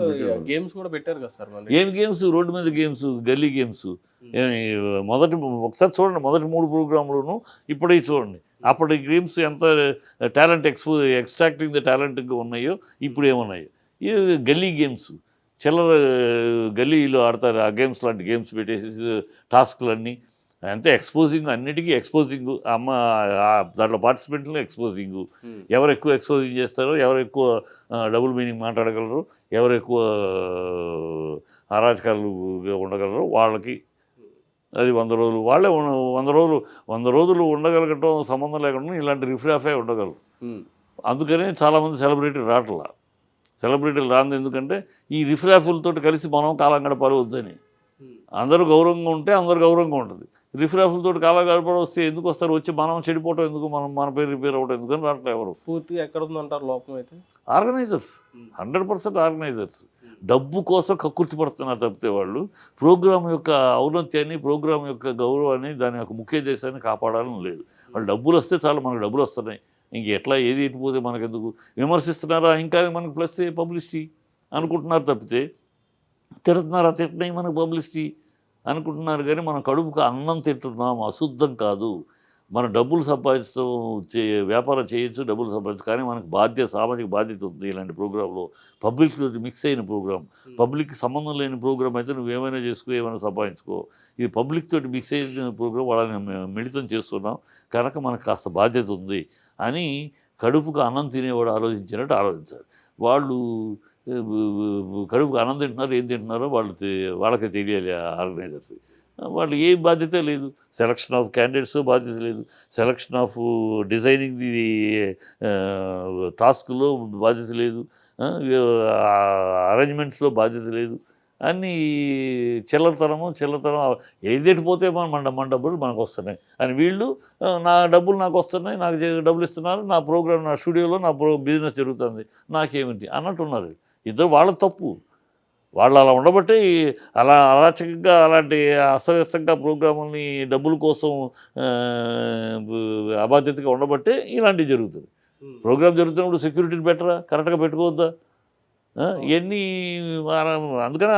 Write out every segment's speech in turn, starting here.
పెట్టేవాళ్ళు గేమ్స్ కూడా పెట్టారు కదా సార్ ఏం గేమ్స్ రోడ్డు మీద గేమ్స్ గల్లీ గేమ్స్ ఏమి మొదటి ఒకసారి చూడండి మొదటి మూడు ప్రోగ్రాంలోను ఇప్పుడే చూడండి. అప్పటి గేమ్స్ ఎంత టాలెంట్ ఎక్స్పో ఎక్స్ట్రాక్టింగ్ ద టాలెంట్గా ఉన్నాయో ఇప్పుడు ఏమున్నాయో. ఈ గల్లీ గేమ్స్ చిల్లర గల్లీలో ఆడతారు ఆ గేమ్స్ లాంటి గేమ్స్ పెట్టేసి టాస్క్లన్నీ అంతే ఎక్స్పోజింగ్ అన్నిటికీ ఎక్స్పోజింగ్ అమ్మ దాంట్లో పార్టిసిపెంట్లు ఎక్స్పోజింగ్. ఎవరు ఎక్కువ ఎక్స్పోజింగ్ చేస్తారో ఎవరు ఎక్కువ డబుల్ మీనింగ్ మాట్లాడగలరు ఎవరు ఎక్కువ అరాచకాలు ఉండగలరు వాళ్ళకి. అది వంద రోజులు. వాళ్ళే వంద రోజులు వంద రోజులు ఉండగలగటం సంబంధం లేకుండా ఇలాంటి రిఫ్రాఫే ఉండగలరు. అందుకనే చాలామంది సెలబ్రిటీ రావట్లా సెలబ్రిటీలు రాంది ఎందుకంటే ఈ రిఫ్రాఫులతో కలిసి మనం కాలం గడపాలి వద్దని. అందరూ గౌరవంగా ఉంటే అందరూ గౌరవంగా ఉంటుంది. రిఫ్రాఫులతో కాలం గడపడం వస్తే ఎందుకు వస్తారు? వచ్చి మనం చెడిపోవటం ఎందుకు? మనం మన పేరు రిపేర్ అవ్వడం ఎందుకని రావట్లేదు ఎవరు? పూర్తిగా ఎక్కడ ఉందంటారు లోపం అయితే? ఆర్గనైజర్స్. Hundred percent organisers. డబ్బు కోసం కక్కుర్తి పడుతున్నారు తప్పితే వాళ్ళు. ప్రోగ్రామ్ యొక్క ఔన్నత్యాన్ని ప్రోగ్రామ్ యొక్క గౌరవాన్ని దాని యొక్క ముఖ్య దేశాన్ని కాపాడాలని లేదు. వాళ్ళు డబ్బులు వస్తే చాలు మనకు డబ్బులు వస్తున్నాయి. ఇంక ఎట్లా ఏది ఎటుపోతే మనకెందుకు? విమర్శిస్తున్నారా? ఇంకా మనకు ప్లస్ పబ్లిసిటీ అనుకుంటున్నారు తప్పితే తిడుతున్నారా? తిట్టినాయి మనకు పబ్లిసిటీ? అనుకుంటున్నారు కానీ మనం కడుపుకు అన్నం తింటున్నాం అశుద్ధం కాదు. మన డబ్బులు సంపాదిస్తాం చే వ్యాపారం చేయొచ్చు డబ్బులు సంపాదించు కానీ మనకు బాధ్యత సామాజిక బాధ్యత ఉంది ఇలాంటి ప్రోగ్రాంలో. పబ్లిక్ మిక్స్ అయిన ప్రోగ్రామ్ పబ్లిక్కి సంబంధం లేని ప్రోగ్రామ్ అయితే నువ్వు ఏమైనా చేసుకో ఏమైనా సంపాదించుకో. ఇది పబ్లిక్ తోటి మిక్స్ అయిన ప్రోగ్రామ్ వాళ్ళని మిళితం చేస్తున్నాం. కనుక మనకు కాస్త బాధ్యత ఉంది అని కడుపుకు అన్నం తినేవాడు ఆలోచించినట్టు ఆలోచించాలి వాళ్ళు కడుపుకు అన్నం తింటున్నారు ఏం తింటున్నారో వాళ్ళు తె- వాళ్ళకే తెలియాలి ఆర్గనైజర్స్. వాళ్ళు ఏం బాధ్యత లేదు. సెలక్షన్ ఆఫ్ క్యాండిడేట్స్ బాధ్యత లేదు. సెలక్షన్ ఆఫ్ డిజైనింగ్ ది టాస్క్లో బాధ్యత లేదు. అరేంజ్మెంట్స్లో బాధ్యత లేదు. అన్నీ చిల్లరతనము చిల్లరతనం ఏదేటి మన మన మన డబ్బులు మనకు వస్తున్నాయి. అని వీళ్ళు నా డబ్బులు నాకు వస్తున్నాయి నాకు డబ్బులు ఇస్తున్నారు నా ప్రోగ్రామ్ నా స్టూడియోలో నా ప్రో బిజినెస్ జరుగుతుంది. నాకేమిటి? అన్నట్టున్నారు ఇద్దరు వాళ్ళ తప్పు. వాళ్ళు అలా ఉండబట్టి అలా అరాచకంగా అలాంటి అస్తవ్యస్తంగా ప్రోగ్రాముల్ని డబ్బుల కోసం అబాధ్యతగా ఉండబట్టే ఇలాంటివి జరుగుతుంది. ప్రోగ్రామ్ జరుగుతున్నప్పుడు సెక్యూరిటీని పెట్టరా? కరెక్ట్గా పెట్టుకోవద్దా? ఇవన్నీ అందుకనే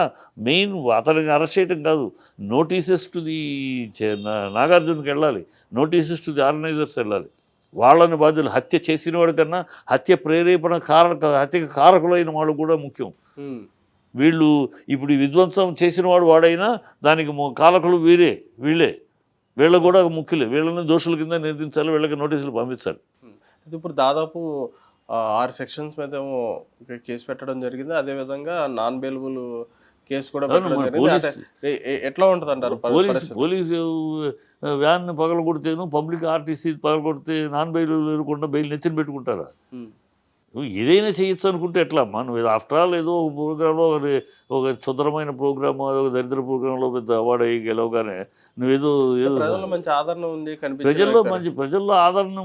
మెయిన్ అతనికి అరెస్ట్ చేయటం కాదు. నోటీసెస్ టు ది నాగార్జునకి వెళ్ళాలి. నోటీసెస్ టు ది ఆర్గనైజర్స్ వెళ్ళాలి. వాళ్ళని బాధ్యులు హత్య చేసిన కన్నా హత్య ప్రేరేపణ కారక హత్యకు కారకులైన వాళ్ళు కూడా ముఖ్యం. వీళ్ళు ఇప్పుడు విధ్వంసం చేసిన వాడు వాడైనా దానికి కారకులు వీరే వీళ్ళే. వీళ్ళు కూడా ముఖ్యులే. వీళ్ళని దోషుల కింద నిర్దించాలి వీళ్ళకి నోటీసులు పంపించాలి. ఇప్పుడు దాదాపు ఆరు సెక్షన్స్ మీద కేసు పెట్టడం జరిగింది. అదే విధంగా నాన్ బెయిలబుల్ కేసు కూడా ఎట్లా ఉంటుంది అంటారు పోలీసు పోలీసు వ్యాన్ పగల కొడితేను పబ్లిక్ ఆర్టీసీ పగల కొడితే నాన్ బెయిల్ లేకుండా బెయిల్ నెత్తిన పెట్టుకుంటారా? నువ్వు ఏదైనా చేయొచ్చు అనుకుంటే ఎట్లా అమ్మా నువ్వు ఆఫ్టర్ ఆల్ ఏదో ఒక ప్రోగ్రాంలో ఒక ఒక క్షుద్రమైన ప్రోగ్రామ్ ఒక దరిద్ర ప్రోగ్రాంలో పెద్ద అవార్డు అయ్యి గెలవగానే నువ్వేదో ఏదో ప్రజల్లో మంచి ఆదరణ ఉంది ప్రజల్లో మంచి ప్రజల్లో ఆదరణ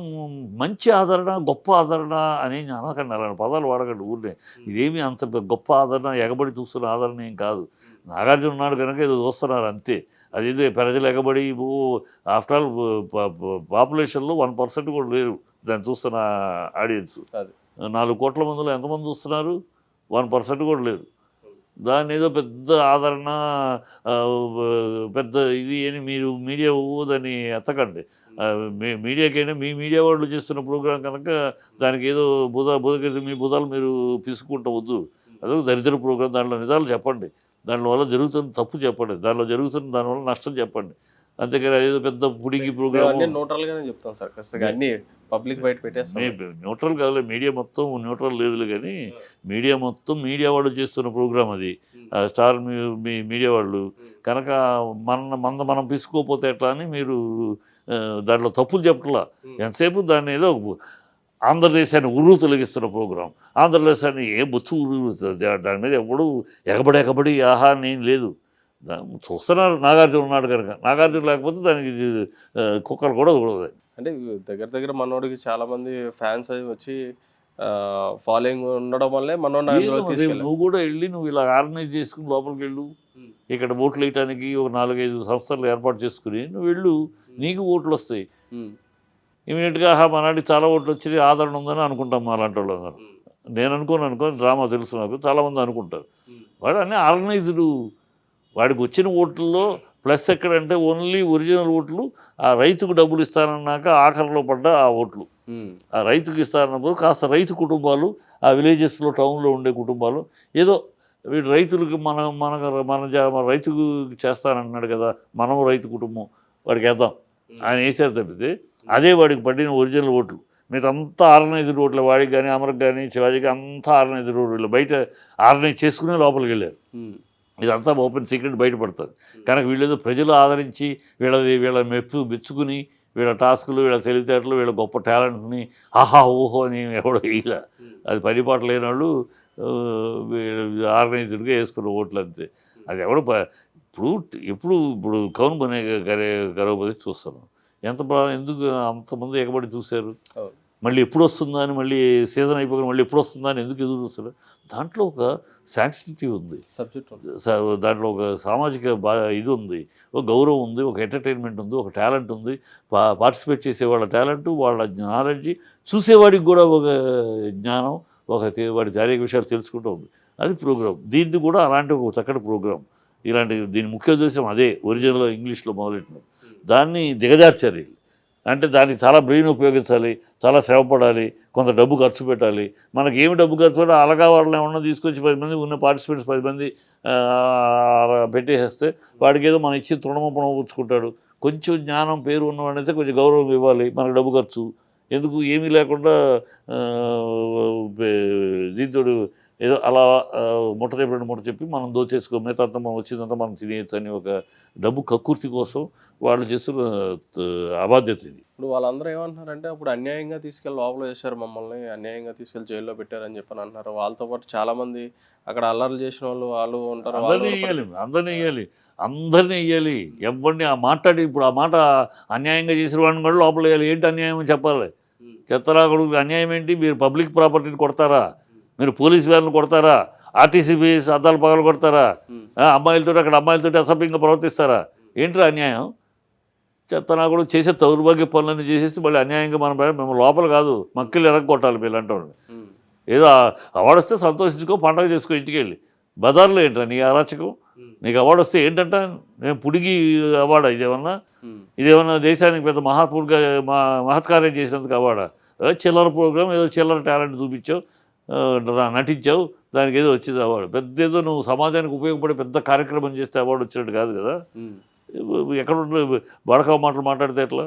మంచి ఆదరణ గొప్ప ఆదరణ అని అనకండి. అలాంటి పదాలు వాడకండి ఊరినే. ఇదేమి అంత గొప్ప ఆదరణ ఎగబడి చూస్తున్న ఆదరణ ఏం కాదు. నాగార్జున ఉన్నాడు కనుక ఏదో చూస్తున్నారు అంతే. అదేదో ప్రజలు ఎగబడి ఆఫ్టర్ ఆల్ పాపులేషన్లో వన్ పర్సెంట్ కూడా లేరు. దాన్ని చూస్తున్న ఆడియన్స్ అది. నాలుగు కోట్ల మందిలో ఎంతమంది చూస్తున్నారు వన్ పర్సెంట్ కూడా లేరు. దాన్ని ఏదో పెద్ద ఆదరణ పెద్ద ఇది అని మీరు మీడియా ఊదని ఎత్తకండి. మీడియాకైనా మీ మీడియా వాళ్ళు చేస్తున్న ప్రోగ్రాం కనుక దానికి ఏదో బుధ బుధ మీ బుధాలు మీరు పిసుకుంటూ వద్దు. అదొక దరిద్ర ప్రోగ్రాం దాంట్లో నిజాలు చెప్పండి. దాని వల్ల జరుగుతున్న తప్పు చెప్పండి. దానిలో జరుగుతున్న దానివల్ల నష్టం చెప్పండి. అంతేకాని ఏదో పెద్ద పుడింగి ప్రోగ్రామ్. అన్ని న్యూట్రల్ గానే చెప్తాం సార్. ఖచ్చితంగా అన్ని పబ్లిక్ బయట పెట్టేస్తాం. న్యూట్రల్ కాదులే మీడియా మొత్తం న్యూట్రల్ లేదులే కానీ మీడియా మొత్తం మీడియా వాళ్ళు చేస్తున్న ప్రోగ్రామ్ అది. ఆ స్టార్ మీ- మీ మీడియా వాళ్ళు. కనుక మన మంద మనం పిసుకోపోతే ఎట్లా అని మీరు దాంట్లో తప్పులు చెప్పట్లా ఎంతసేపు దాన్ని ఏదో ఆంధ్రదేశాన్ని ఉరువు తొలగిస్తున్న ప్రోగ్రాం. ఆంధ్రదేశాన్ని ఏ బొచ్చు ఉరువు దా- దాని మీద ఎప్పుడు ఎగబడి ఎగబడి ఆహా ఏం లేదు. చూస్తున్నారు నాగార్జున ఉన్నాడు కనుక. నాగార్జున లేకపోతే దానికి కుక్కలు కూడా ఉండదు అంటే దగ్గర దగ్గర మనోడికి చాలా మంది ఫ్యాన్స్ అవి వచ్చి ఫాలోయింగ్ ఉండడం వల్లే తీసుకెళ్ళారు. నువ్వు కూడా వెళ్ళి నువ్వు ఇలా ఆర్గనైజ్ చేసుకుని లోపలికి వెళ్ళు. ఇక్కడ ఓట్లు వేయడానికి ఒక నాలుగైదు సంస్థలు ఏర్పాటు చేసుకుని నువ్వు వెళ్ళు. నీకు ఓట్లు వస్తాయి. ఇమీడియట్గా ఆహా మనాడికి చాలా ఓట్లు వచ్చి ఆదరణ ఉందని అనుకుంటాం మా అలాంటి వాళ్ళు అందరం. నేను అనుకోను అనుకో డ్రామా తెలుసు నాకు చాలామంది అనుకుంటారు. వాడు అన్నీ ఆర్గనైజ్డ్ వాడికి వచ్చిన ఓట్లలో ప్లస్ ఎక్కడంటే ఓన్లీ ఒరిజినల్ ఓట్లు ఆ రైతుకు డబ్బులు ఇస్తానన్నాక ఆఖరిలో పడ్డ ఆ ఓట్లు. ఆ రైతుకి ఇస్తారన్నప్పుడు కాస్త రైతు కుటుంబాలు ఆ విలేజెస్లో టౌన్లో ఉండే కుటుంబాలు ఏదో వీడు రైతులకి మన మన మన జా- మన రైతుకు చేస్తానన్నాడు కదా మనం రైతు కుటుంబం వాడికి వేద్దాం. ఆయన వేసారు తప్పితే అదే వాడికి పడిన ఒరిజినల్ ఓట్లు. మిగతా అంతా ఆర్గనైజ్డ్ ఓట్లు వాడికి కానీ అమరకు కానీ శివాజీకి అంతా ఆర్గనైజ్డ్ ఓట్లు. బయట ఆర్గనైజ్ చేసుకునే లోపలికి వెళ్ళారు. ఇదంతా ఓపెన్ సీక్రెట్ బయటపడుతుంది. కనుక వీళ్ళేదో ప్రజలు ఆదరించి వీళ్ళది వీళ్ళ మెప్పు మెచ్చుకుని వీళ్ళ టాస్కులు వీళ్ళ తెలివితేటలు వీళ్ళ గొప్ప టాలెంట్ని ఆహా ఓహో అని ఎవడో ఇలా. అది పరిపాటు లేని వాళ్ళు ఆర్గనైజ్డ్గా వేసుకున్న ఓట్లు అంతే. అది ఎవడు ఇప్పుడు ఎప్పుడు ఇప్పుడు కౌన్ బనే కరే కరవబోతే చూస్తాను ఎంత బా ఎందుకు అంతమంది ఎగబడి చూశారు? మళ్ళీ ఎప్పుడు వస్తుందా అని మళ్ళీ సీజన్ అయిపోయి మళ్ళీ ఎప్పుడు వస్తుందా అని ఎందుకు ఎదురు చూస్తారు? దాంట్లో ఒక సాంక్సిటివ్ ఉంది. సబ్జెక్ట్ దాంట్లో ఒక సామాజిక బా ఇది ఉంది. ఒక గౌరవం ఉంది ఒక ఎంటర్టైన్మెంట్ ఉంది ఒక టాలెంట్ ఉంది. పా పార్టిసిపేట్ చేసే వాళ్ళ టాలెంట్ వాళ్ళ నాలెడ్జ్ చూసేవాడికి కూడా ఒక జ్ఞానం ఒక వాడి శారీరక విషయాలు తెలుసుకుంటూ ఉంది. అది ప్రోగ్రామ్ దీన్ని కూడా అలాంటి ఒక చక్కటి ప్రోగ్రామ్ ఇలాంటి దీని ముఖ్య ఉద్దేశం అదే ఒరిజినల్ ఇంగ్లీష్లో మొదలెట్టిన దాన్ని దిగజార్చారు వీళ్ళు. అంటే దానికి చాలా బ్రెయిన్ ఉపయోగించాలి చాలా శ్రమపడాలి కొంత డబ్బు ఖర్చు పెట్టాలి. మనకి ఏమి డబ్బు ఖర్చు పెట్టాలి అలగా వాళ్ళని ఏమన్నా తీసుకొచ్చి పది మంది ఉన్న పార్టిసిపెంట్స్ పది మంది అలా పెట్టేసేస్తే వాడికి ఏదో మనం ఇచ్చి తృణమపణం పుచ్చుకుంటాడు. కొంచెం జ్ఞానం పేరు ఉన్నవాడైతే కొంచెం గౌరవం ఇవ్వాలి మనకు డబ్బు ఖర్చు. ఎందుకు? ఏమీ లేకుండా దీంతో ఏదో అలా ఆ, ముట్ట చెప్పినట్టు ముట్ట చెప్పి మనం దోచేసుకో మిగతా అంతా మనం వచ్చిందంతా మనం తినేయచ్చు అని ఒక డబ్బు కక్కుర్తి కోసం వాళ్ళు చేస్తున్న అబాధ్యత ఇది. ఇప్పుడు వాళ్ళందరూ ఏమంటున్నారంటే అప్పుడు అన్యాయంగా తీసుకెళ్ళి లోపల వేశారు మమ్మల్ని అన్యాయంగా తీసుకెళ్ళి జైల్లో పెట్టారని చెప్పని అంటున్నారు. వాళ్ళతో పాటు చాలా మంది అక్కడ అల్లర్లు చేసిన వాళ్ళు వాళ్ళు ఉంటారు అందరినీ వేయాలి అందరినీ వేయాలి అందరినీ వేయాలి ఎవరిని ఆ మాట్లాడి ఇప్పుడు ఆ మాట అన్యాయంగా చేసిన వాడిని కూడా లోపల వేయాలి. ఏంటి అన్యాయం అని చెప్పాలి. చెత్తరా కొడుకు అన్యాయం ఏంటి? మీరు పబ్లిక్ ప్రాపర్టీని కొడతారా? మీరు పోలీస్ వ్యాన్లు కొడతారా? ఆర్టీసీ బీఎస్ అద్దాలు పగలు కొడతారా? అమ్మాయిలతో అక్కడ అమ్మాయిలతో అసభ్యంగా ప్రవర్తిస్తారా? ఏంట్రా అన్యాయం? చెత్తనా కూడా చేసే దౌర్భాగ్య పనులన్నీ చేసేసి మళ్ళీ అన్యాయంగా మనం మేము లోపల కాదు మక్కిలు ఎరగొట్టాలి వీళ్ళు అంటారు ఏదో అవార్డు వస్తే సంతోషించుకో పండగ చేసుకో ఇంటికి వెళ్ళి. బజార్లో ఏంట్రా నీ అరాచకం? నీకు అవార్డు వస్తే ఏంటంటే? నేను పుడిగి అవార్డా ఇదేమన్నా? ఇదేమన్నా దేశానికి పెద్ద మహాత్ముడిగా మా మహత్కార్యం చేసినందుకు అవార్డా? చిల్లర ప్రోగ్రామ్ ఏదో చిల్లర టాలెంట్ చూపించావు. నటించావు దానికి ఏదో వచ్చింది అవార్డు. పెద్ద ఏదో నువ్వు సమాజానికి ఉపయోగపడే పెద్ద కార్యక్రమం చేస్తే అవార్డు వచ్చినట్టు కాదు కదా. ఎక్కడ బడక మాటలు మాట్లాడితే ఎట్లా?